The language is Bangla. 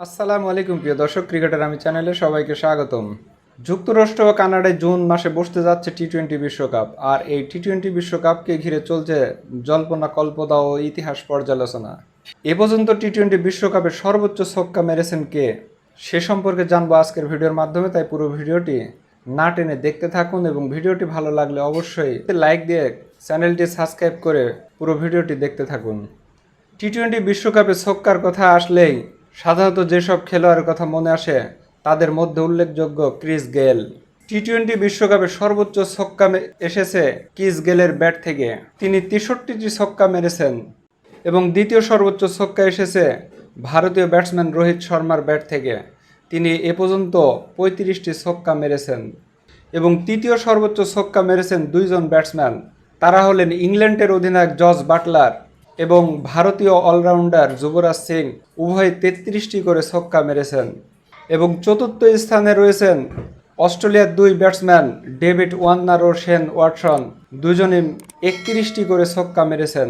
আসসালামু আলাইকুম, প্রিয় দর্শক, ক্রিকেটার আমি চ্যানেলে সবাইকে স্বাগতম। যুক্তরাষ্ট্র ও কানাডায় জুন মাসে বসতে যাচ্ছে টি টোয়েন্টি বিশ্বকাপ, আর এই টি টোয়েন্টি বিশ্বকাপকে ঘিরে চলছে জল্পনা, কল্পনা ও ইতিহাস পর্যালোচনা। এ পর্যন্ত টি টোয়েন্টি বিশ্বকাপে সর্বোচ্চ ছক্কা মেরেছেন কে? সে সম্পর্কে জানব আজকের ভিডিওর মাধ্যমে, তাই পুরো ভিডিওটি না টেনে দেখতে থাকুন এবং ভিডিওটি ভালো লাগলে অবশ্যই লাইক দিয়ে চ্যানেলটি সাবস্ক্রাইব করে পুরো ভিডিওটি দেখতে থাকুন। টি টোয়েন্টি বিশ্বকাপে ছক্কার কথা আসলেই সাধারণত যেসব খেলোয়াড়ের কথা মনে আসে, তাদের মধ্যে উল্লেখযোগ্য ক্রিস গেল। টি টোয়েন্টি বিশ্বকাপে সর্বোচ্চ ছক্কা এসেছে ক্রিস গেলের ব্যাট থেকে। তিনি তেষট্টিটি ছক্কা মেরেছেন এবং দ্বিতীয় সর্বোচ্চ ছক্কা এসেছে ভারতীয় ব্যাটসম্যান রোহিত শর্মার ব্যাট থেকে। তিনি এ পর্যন্ত পঁয়ত্রিশটি ছক্কা মেরেছেন এবং তৃতীয় সর্বোচ্চ ছক্কা মেরেছেন দুইজন ব্যাটসম্যান। তারা হলেন ইংল্যান্ডের অধিনায়ক জর্জ বাটলার এবং ভারতীয় অলরাউন্ডার যুবরাজ সিং উভয় তেত্রিশটি করে ছক্কা মেরেছেন এবং চতুর্থ স্থানে রয়েছেন অস্ট্রেলিয়ার দুই ব্যাটসম্যান ডেভিড ওয়ান্নার ও শেন ওয়াটসন। দুজনে একত্রিশটি করে ছক্কা মেরেছেন।